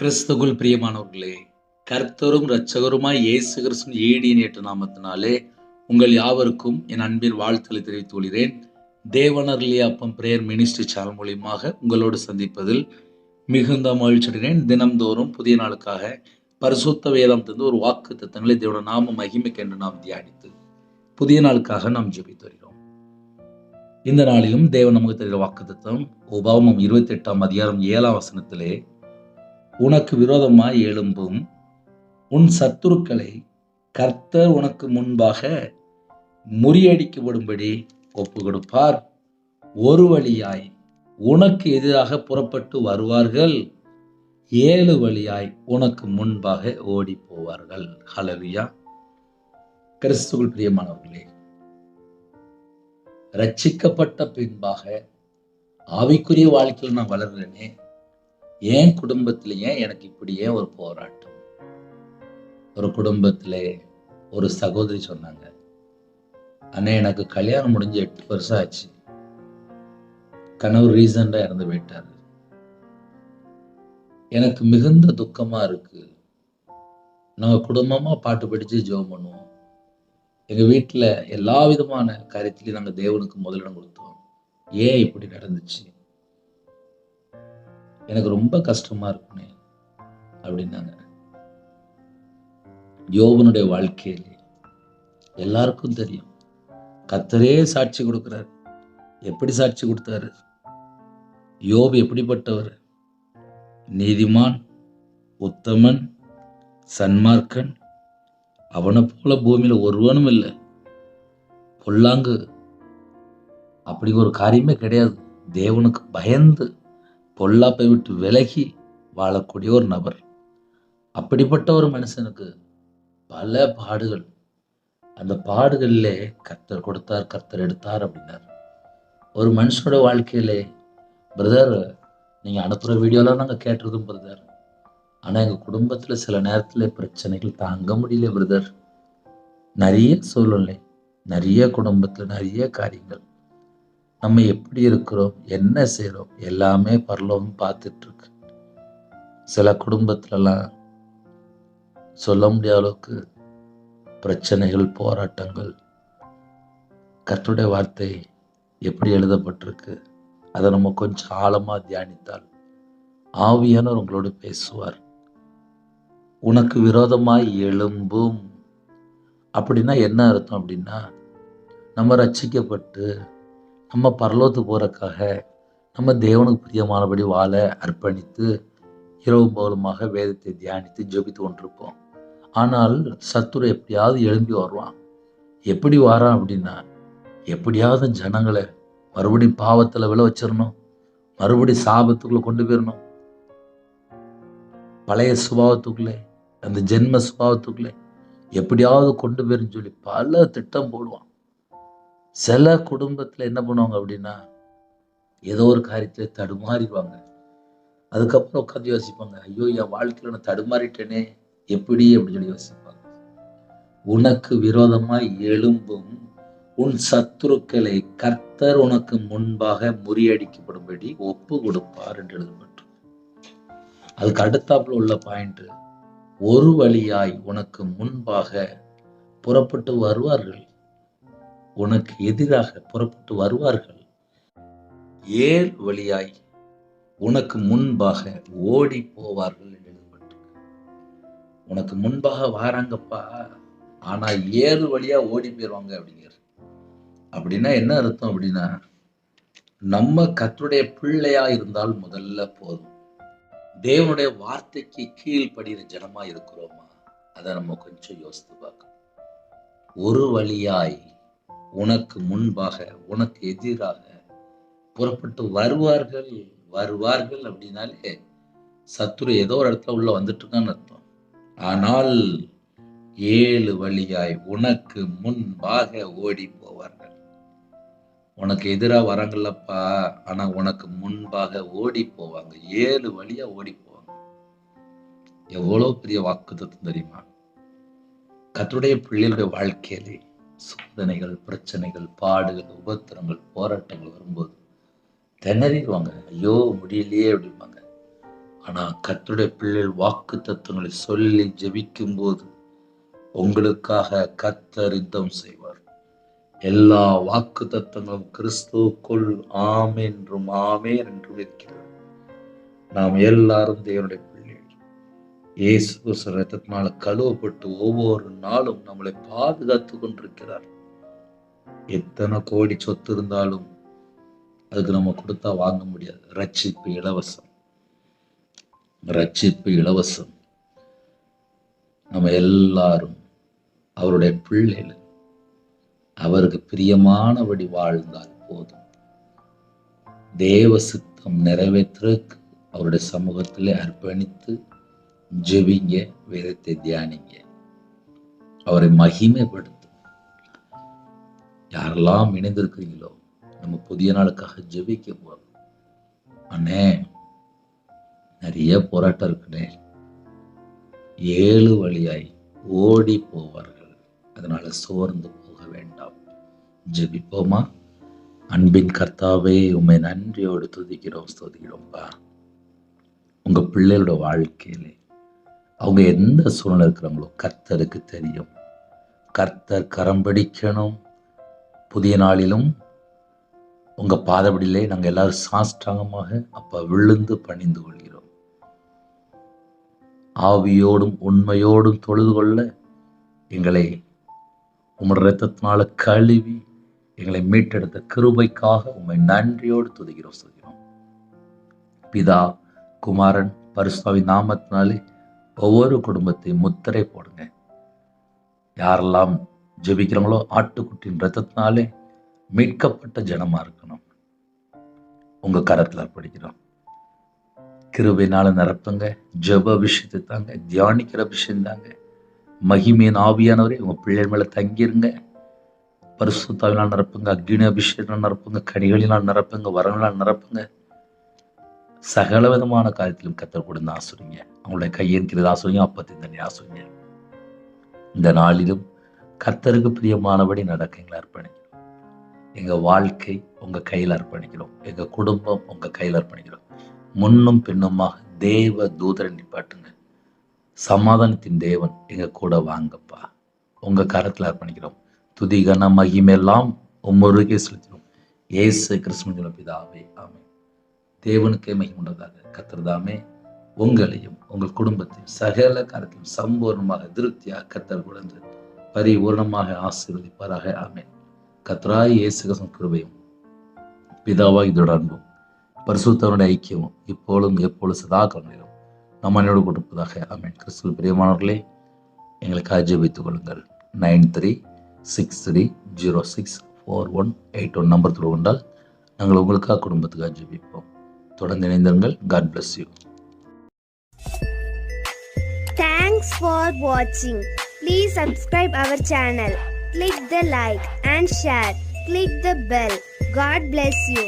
கிறிஸ்துகுள் பிரியமானவர்களே கர்த்தரும் இரட்சகருமாய் இயேசு கிறிஸ்துவின் ஈடியின் ஏற்ற நாமத்தினாலே உங்கள் யாவருக்கும் என் அன்பின் வாழ்த்துக்களை தெரிவித்துக் கொள்கிறேன். தேவனர்லிய அப்பம் பிரேயர் மினிஸ்ட்ரி சேனல் மூலியமாக உங்களோடு சந்திப்பதில் மிகுந்த மகிழ்ச்சி அடைகிறேன். தினம்தோறும் புதிய நாளுக்காக பரிசுத்த வேதம் தந்து ஒரு வாக்கு தத்தங்களை தேவன நாம மகிமைக்கு என்று நாம் தியானித்து புதிய நாளுக்காக நாம் ஜெபித்து வருகிறோம். இந்த நாளிலும் தேவன் நமக்கு தெரிகிற வாக்கு தத்தம் உபாவமம் இருபத்தி எட்டாம் அதிகாரம் ஏழாம் வசனத்திலே உனக்கு விரோதமாய் எழும்பும். உன் சத்துருக்களை கர்த்தர் உனக்கு முன்பாக முறியடிக்கப்படும்படி ஒப்பு கொடுப்பார் ஒரு வழியாய் உனக்கு எதிராக புறப்பட்டு வருவார்கள். ஏழு வழியாய் உனக்கு முன்பாக ஓடி போவார்கள் ஹலரியா கிறிஸ்துவுள் பிரியமானவர்களே ரட்சிக்கப்பட்ட பின்பாக ஆவிக்குரிய வாழ்க்கையில் நான் வளர்கிறேனே ஏன் குடும்பத்தில் ஏன் எனக்கு இப்படி ஏன் ஒரு போராட்டம்? ஒரு குடும்பத்திலே ஒரு சகோதரி சொன்னாங்க அண்ணே எனக்கு கல்யாணம் முடிஞ்சு எட்டு வருஷம் ஆச்சு. கணவர் ரீசண்டாக இறந்து போயிட்டார். எனக்கு மிகுந்த துக்கமாக இருக்கு. நாங்கள் குடும்பமாக பாட்டு படித்து ஜெபம் பண்ணுவோம். எங்கள் வீட்டில் எல்லா விதமான காரியத்திலையும் நாங்கள் தேவனுக்கு முதலிடம் கொடுத்தோம். ஏன் இப்படி நடந்துச்சு? எனக்கு ரொம்ப கஷ்டமா இருக்குமே அப்படின்னாங்க. யோபனுடைய வாழ்க்கையிலே எல்லாருக்கும் தெரியும். கத்தரே சாட்சி கொடுக்குறாரு. எப்படி சாட்சி கொடுத்தாரு? யோபு எப்படிப்பட்டவர்? நீதிமான் உத்தமன் சன்மார்க்கன். அவனை போல பூமியில் ஒருவனும் இல்லை. பொல்லாங்கு. அப்படி ஒரு காரியமே கிடையாது. தேவனுக்கு பயந்து பொல்லாப்பை விட்டு விலகி வாழக்கூடிய ஒரு நபர். அப்படிப்பட்ட ஒரு மனுஷனுக்கு பல பாடுகள். அந்த பாடுகளிலே கர்த்தர் கொடுத்தார் கர்த்தர் எடுத்தார் அப்படின்னார். ஒரு மனுஷனோட வாழ்க்கையிலே பிரதர் நீங்கள் அனுப்புகிற வீடியோலாம் நாங்கள் கேட்டிருக்கோம் பிரதர். ஆனால் எங்கள் குடும்பத்தில் சில நேரத்தில் பிரச்சனைகள் தாங்க முடியல பிரதர். நிறைய சூழ்நிலை நிறைய குடும்பத்தில் நிறைய காரியங்கள். நம்ம எப்படி இருக்கிறோம் என்ன செய்கிறோம் எல்லாமே பரலோகம் பார்த்துட்ருக்கு சில குடும்பத்துலலாம் சொல்ல முடியாத அளவுக்கு பிரச்சனைகள் போராட்டங்கள் கர்த்தருடைய வார்த்தை எப்படி எழுதப்பட்டிருக்கு அதை நம்ம கொஞ்சம் ஆழமாக தியானித்தால் ஆவியானவர் உங்களோடு பேசுவார். உனக்கு விரோதமாய் எழும்பும். அப்படின்னா என்ன அர்த்தம் அப்படின்னா நம்ம ரச்சிக்கப்பட்டு நம்ம பரலோத்து போகிறக்காக நம்ம தேவனுக்கு பிரியமானபடி வாழ அர்ப்பணித்து இரவு பகலுமாக வேதத்தை தியானித்து ஜெபித்து கொண்டிருப்போம். ஆனால் சத்துரு எப்படியாவது எழும்பி வருவான். எப்படி வாரான் அப்படின்னா எப்படியாவது ஜனங்களை மறுபடி பாவத்தில் விழ வச்சிடணும் மறுபடி சாபத்துக்குள்ளே கொண்டு போயிடணும் பழைய சுபாவத்துக்குள்ளே அந்த ஜென்ம சுபாவத்துக்குள்ளே எப்படியாவது கொண்டு போயிருன்னு சொல்லி பல திட்டம் போடுவான். சில குடும்பத்தில் என்ன பண்ணுவாங்க அப்படின்னா ஏதோ ஒரு காரியத்தில் தடுமாறிடுவாங்க. அதுக்கப்புறம் உட்காந்து யோசிப்பாங்க ஐயோ என் வாழ்க்கையில் நான் தடுமாறிட்டேனே எப்படி? அப்படின்னு சொல்லி யோசிப்பாங்க. உனக்கு விரோதமாய் எழும்பும் உன் சத்துருக்களை கர்த்தர் உனக்கு முன்பாக முறியடிக்கப்படும்படி ஒப்பு கொடுப்பார் என்று எழுதப்பட்டு அதுக்கு அடுத்தாப்புல உள்ள பாயிண்ட் ஒரு வழியாய் உனக்கு முன்பாக புறப்பட்டு வருவார்கள். உனக்கு எதிராக புறப்பட்டு வருவார்கள். ஏழு வழியாய் உனக்கு முன்பாக ஓடி போவார்கள் என்று எழுதப்பட்டிருக்கு. உனக்கு முன்பாக வாராங்கப்பா ஆனா ஏழு வழியா ஓடி போயிடுவாங்க அப்படிங்கிற அப்படின்னா என்ன அர்த்தம் அப்படின்னா நம்ம கத்துடைய பிள்ளையா இருந்தால் முதல்ல போதும். தேவனுடைய வார்த்தைக்கு கீழ்படுகிற ஜனமா இருக்கிறோமா? அதை நம்ம கொஞ்சம் யோசித்து பார்க்கணும். ஒரு வழியாய் உனக்கு முன்பாக உனக்கு எதிராக புறப்பட்டு வருவார்கள் வருவார்கள் அப்படின்னாலே சத்துரு ஏதோ ஒரு இடத்துல உள்ள வந்துட்டு இருக்கான்னு அர்த்தம். ஆனால் ஏழு வழியாய் உனக்கு முன்பாக ஓடி போவார்கள். உனக்கு எதிராக வராங்கல்லப்பா ஆனா உனக்கு முன்பாக ஓடி போவாங்க. ஏழு வழியா ஓடி போவாங்க. எவ்வளவு பெரிய வாக்குத்தம் தெரியுமா? கத்துடைய பிள்ளைகளுடைய வாழ்க்கையிலே சோதனைகள் பிரச்சனைகள் பாடுகள் உபத்திரங்கள் போராட்டங்கள் வரும்போது திணறிடுவாங்க. ஐயோ முடியலையே அப்படிம்பாங்க. ஆனால் கத்துடைய பிள்ளைகள் வாக்கு தத்துவங்களை சொல்லி ஜபிக்கும் போது உங்களுக்காக கத்தரித்தம் யுத்தம் செய்வார். எல்லா வாக்கு தத்துவங்களும் கிறிஸ்துவுக்குள் ஆமென் என்றும் ஆமே என்றும் இருக்கிறது. நாம் எல்லாரும் தேவனுடைய இயேசு ரத்தத்தினால கழுவப்பட்டு ஒவ்வொரு நாளும் நம்மளை பாதுகாத்து கொண்டிருக்கிறார். எத்தனை கோடி சொத்து இருந்தாலும் அதுக்கு நம்ம கொடுத்தா வாங்க முடியாது. ரட்சிப்பு இலவசம். ரட்சிப்பு இலவசம். நம்ம எல்லாரும் அவருடைய பிள்ளைகள். அவருக்கு பிரியமானபடி வாழ்ந்தால் போதும். தேவ சித்தம் நிறைவேற்றுக்கு அவருடைய சமூகத்திலே அர்ப்பணித்து ஜெபிங்க வேதத்தை தியானிங்க. அவரை மகிமைப்படுத்தும். யாரெல்லாம் இணைந்திருக்கிறீங்களோ நம்ம புதிய நாளுக்காக ஜெபிக்க போறோம் அண்ணே நிறைய போராட்டம் இருக்குனே ஏழு வழியாய் ஓடி போவார்கள். அதனால சோர்ந்து போக வேண்டாம். ஜெபிப்போமா? அன்பின் கர்த்தாவே உண்மை நன்றியோடு துதிக்கிறோம் ஸ்தோதிக்கிறோம்ப்பா உங்க பிள்ளைகளோட வாழ்க்கையிலே அவங்க எந்த சூழ்நிலை இருக்கிறாங்களோ கர்த்தருக்கு தெரியும். கர்த்தர் கரம் பிடிக்கணும். புதிய நாளிலும் உங்கள் பாதபடியிலே நாங்கள் எல்லாரும் சாஷ்டாங்கமாக அப்போ விழுந்து பணிந்து கொள்கிறோம். ஆவியோடும் உண்மையோடும் தொழுது கொள்ள எங்களை உம்முடைய ரத்தத்தினால கழுவி எங்களை மீட்டெடுத்த கிருபைக்காக உண்மை நன்றியோடு துதிக்கிறோம் சொல்கிறோம். பிதா குமாரன் பரிசுத்தாவி நாமத்தினாலே ஒவ்வொரு குடும்பத்தையும் முத்திரை போடுங்க. யாரெல்லாம் ஜெபிக்கிறாங்களோ ஆட்டுக்குட்டியின் ரத்தத்தினாலே மீட்கப்பட்ட ஜனமாக இருக்கணும். உங்கள் கரத்தில் அர்ப்பணிக்கிறோம். கிருபையினால நிரப்புங்க. ஜெப விஷயத்தை தாங்க தியானிக்கிற விஷயம் தாங்க. மகிமையின் ஆவியானவரே உங்கள் பிள்ளைகள் மேலே தங்கிருங்க. பரிசுத்தாவினால் நிரப்புங்க அக்னி அபிஷேகம் நிரப்புங்க கனிகளினால் நிரப்புங்க வரங்களால் நிரப்புங்க. சகல விதமான காரியத்திலும் கத்தர் கொடுத்து ஆசுரிங்க அவங்களுடைய கையெழுக்கிறது ஆசுரிங்க அப்பத்தின் தண்ணி ஆசுரிங்க இந்த நாளிலும் கத்தருக்கு பிரியமானபடி நடக்க எங்களை அர்ப்பணிக்கிறோம். எங்கள் வாழ்க்கை உங்கள் கையில் அர்ப்பணிக்கிறோம். எங்கள் குடும்பம் உங்க கையில் அர்ப்பணிக்கிறோம். முன்னும் பின்னுமாக தேவ தூதரை நிப்பாட்டுங்க. சமாதானத்தின் தேவன் எங்கள் கூட வாங்கப்பா. உங்கள் கரத்தில் அர்ப்பணிக்கிறோம். துதிகன மகிமெல்லாம் உம்முருகே செலுத்தினோம் ஏசு கிறிஸ்துவின் பிதாவே ஆமை தேவனுக்கே மகிமுண்டதாக கத்திரதாமே உங்களையும் உங்கள் குடும்பத்தையும் சகல காரத்தையும் சம்பூர்ணமாக திருப்தியாக கத்தர் குழந்து பரிபூர்ணமாக ஆசீர்வதிப்பாராக. ஆமேன். கத்ராய் இயேசு கிருபையும் பிதாவாய் இதோட அன்பும் பரிசுத்தவனுடைய ஐக்கியமும் இப்பொழுதும் எப்பொழுது சதா கண்ணிலும் நம்ம அனைவரோடு கொடுப்பதாக ஆமேன். கிறிஸ்துவ பிரியமானவர்களே எங்களுக்கு ஜெபித்துக் கொள்ளுங்கள். Nine three six three zero six four one eight one number தொடர்பு கொண்டால் நாங்கள் உங்களுக்காக குடும்பத்துக்காக ஜெபிப்போம். தொடர்ந்து இணைந்திருங்கள் God bless you Thanks for watching. Please subscribe our channel. Click the like and share. Click the bell. God bless you.